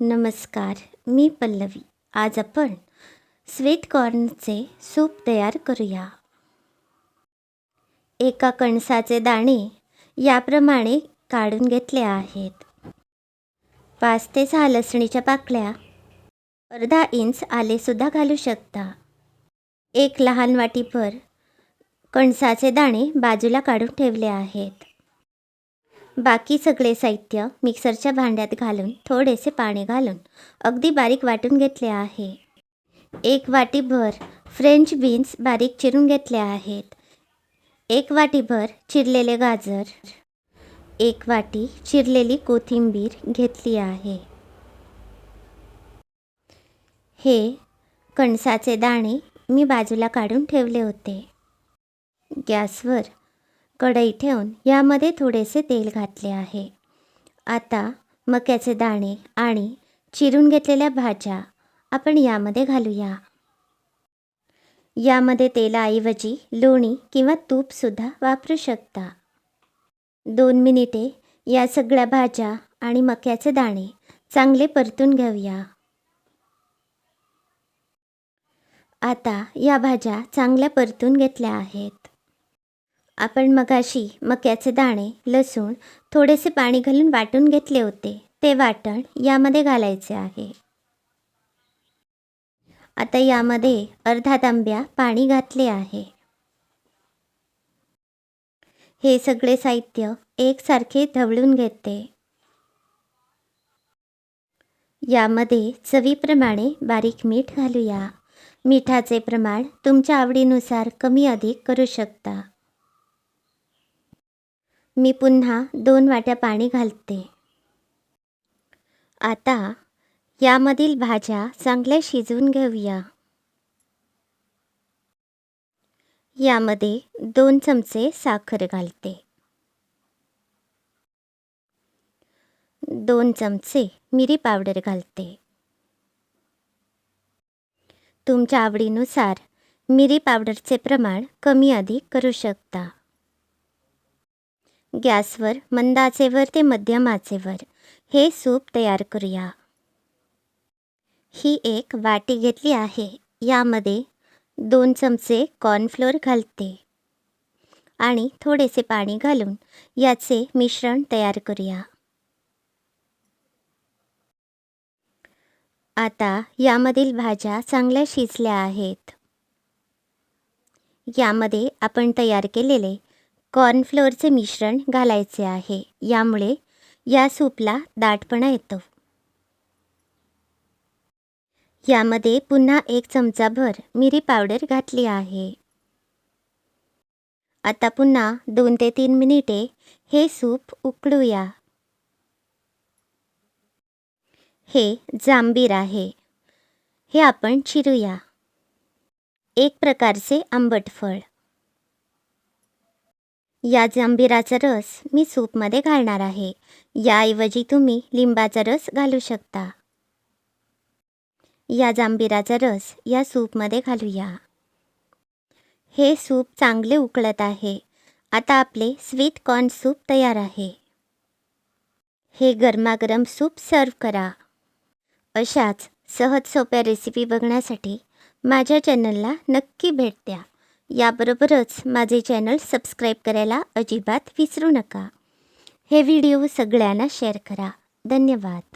नमस्कार मी पल्लवी. आज आपण स्वीट कॉर्नचे सूप तयार करूया. एका कणसाचे दाणे याप्रमाणे काढून घेतले आहेत. पाच ते सहा लसणीच्या पाकळ्या अर्धा इंच आलेसुद्धा घालू शकता. एक लहान वाटीभर कणसाचे दाणे बाजूला काढून ठेवले आहेत. बाकी सगळे साहित्य मिक्सरच्या भांड्यात घालून थोडेसे पाणी घालून अगदी बारीक वाटून घेतले आहे. एक वाटीभर फ्रेंच बीन्स बारीक चिरून घेतले आहेत. एक वाटीभर चिरलेले गाजर. एक वाटी चिरलेली कोथिंबीर घेतली आहे. हे कणसाचे दाणे मी बाजूला काढून ठेवले होते. गॅसवर कढई ठेवून यामध्ये थोडेसे तेल घातले आहे. आता मक्याचे दाणे आणि चिरून घेतलेल्या भाज्या आपण यामध्ये घालूया. यामध्ये तेलाऐवजी लोणी किंवा तूपसुद्धा वापरू शकता. दोन मिनिटे या सगळ्या भाज्या आणि मक्याचे दाणे चांगले परतून घेऊया. आता या भाज्या चांगल्या परतून घेतल्या आहेत. आपण मगाशी मक्याचे दाणे लसूण थोडेसे पाणी घालून वाटून घेतले होते. ते वाटण यामध्ये घालायचे आहे. आता यामध्ये अर्धा तांब्या पाणी घातले आहे. हे सगळे साहित्य एकसारखे ढवळून घेते. यामध्ये चवीप्रमाणे बारीक मीठ घालूया. मिठाचे प्रमाण तुमच्या आवडीनुसार कमी अधिक करू शकता. मी पुन्हा दोन वाट्या पाणी घालते. आता यामधील भाज्या चांगल्या शिजवून घेऊया. यामध्ये दोन चमचे साखर घालते. दोन चमचे मिरी पावडर घालते. तुमच्या आवडीनुसार मिरी पावडरचे प्रमाण कमी अधिक करू शकता. गॅसवर मंद आचेवर ते मध्यम आचेवर हे सूप तयार करूया. ही एक वाटी घेतली आहे. यामध्ये दोन चमचे कॉर्नफ्लोअर घालते. आणि थोडेसे पाणी घालून याचे मिश्रण तयार करूया. आता यामधील भाज्या चांगल्या शिजल्या आहेत. यामध्ये आपण तयार केलेले कॉर्नफ्लोअरचे मिश्रण घालायचे आहे. यामुळे या सूपला दाटपणा येतो. यामध्ये पुन्हा एक चमचाभर मिरी पावडर घातली आहे. आता पुन्हा दोन ते तीन मिनिटे हे सूप उकळूया. हे जांभीर आहे. हे आपण चिरूया. एक प्रकारचे आंबट फळ या जांभीराचा रस मी सूपमध्ये घालणार आहे. याऐवजी तुम्ही लिंबाचा रस घालू शकता. या जांभीराचा रस या सूपमध्ये घालूया. हे सूप चांगले उकळत आहे. आता आपले स्वीट कॉर्न सूप तयार आहे. हे गरमागरम सूप सर्व करा. अशाच सहज सोप्या रेसिपी बघण्यासाठी माझ्या चॅनलला नक्की भेट द्या. याबरोबरच माझे चॅनल सबस्क्राईब करायला अजिबात विसरू नका. हे व्हिडिओ सगळ्यांना शेअर करा. धन्यवाद.